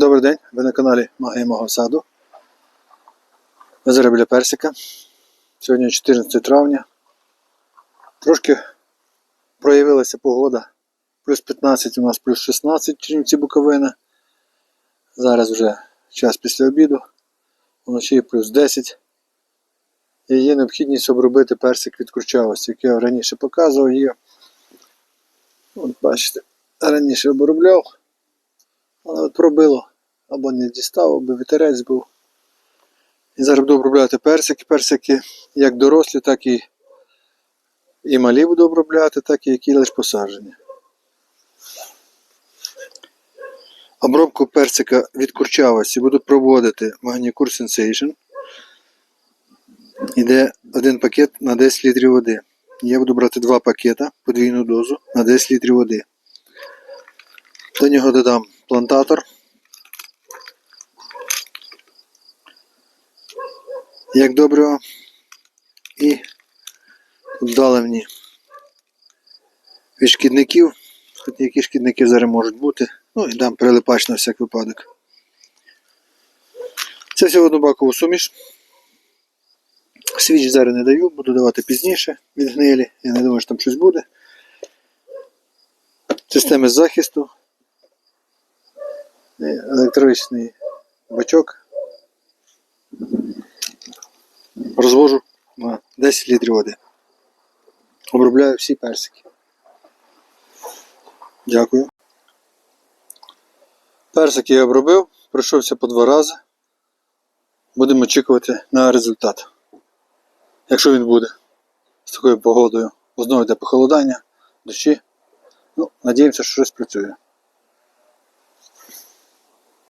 Добрий день, ви на каналі Магія мого саду. Ми зараз біля персика. Сьогодні 14 травня. Трошки проявилася погода. Плюс 15 у нас плюс 16 в Чернівці Буковина. Зараз вже час після обіду. Вночі плюс 10. І є необхідність обробити персик від курчавості, як я раніше показував її. От бачите, раніше обробляв. Але от пробило або не дістав, або вітерець був. І зараз буду обробляти персики. Персики як дорослі, так і, і малі буду обробляти, так і які лише посаджені. Обробку персика від курчавості буду проводити Magnicure Sensation. Іде один пакет на 10 літрів води. Я буду брати два пакета, подвійну дозу на 10 літрів води. До нього додам плантатор. Як доброго. І дали мені від шкідників. Хоч які шкідники зараз можуть бути. Ну і дам прилипач на всяк випадок. Це всього одну бакову суміш. Свіч зараз не даю, буду давати пізніше від гнилі. Я не думаю, що там щось буде. Системи захисту. І електричний бачок. Розвожу на 10 літрів води. Обробляю всі персики. Дякую. Персики я обробив, пройшовся по два рази. Будемо очікувати на результат. Якщо він буде з такою погодою, знову йде похолодання, дощі. Ну, надіємося, що щось працює.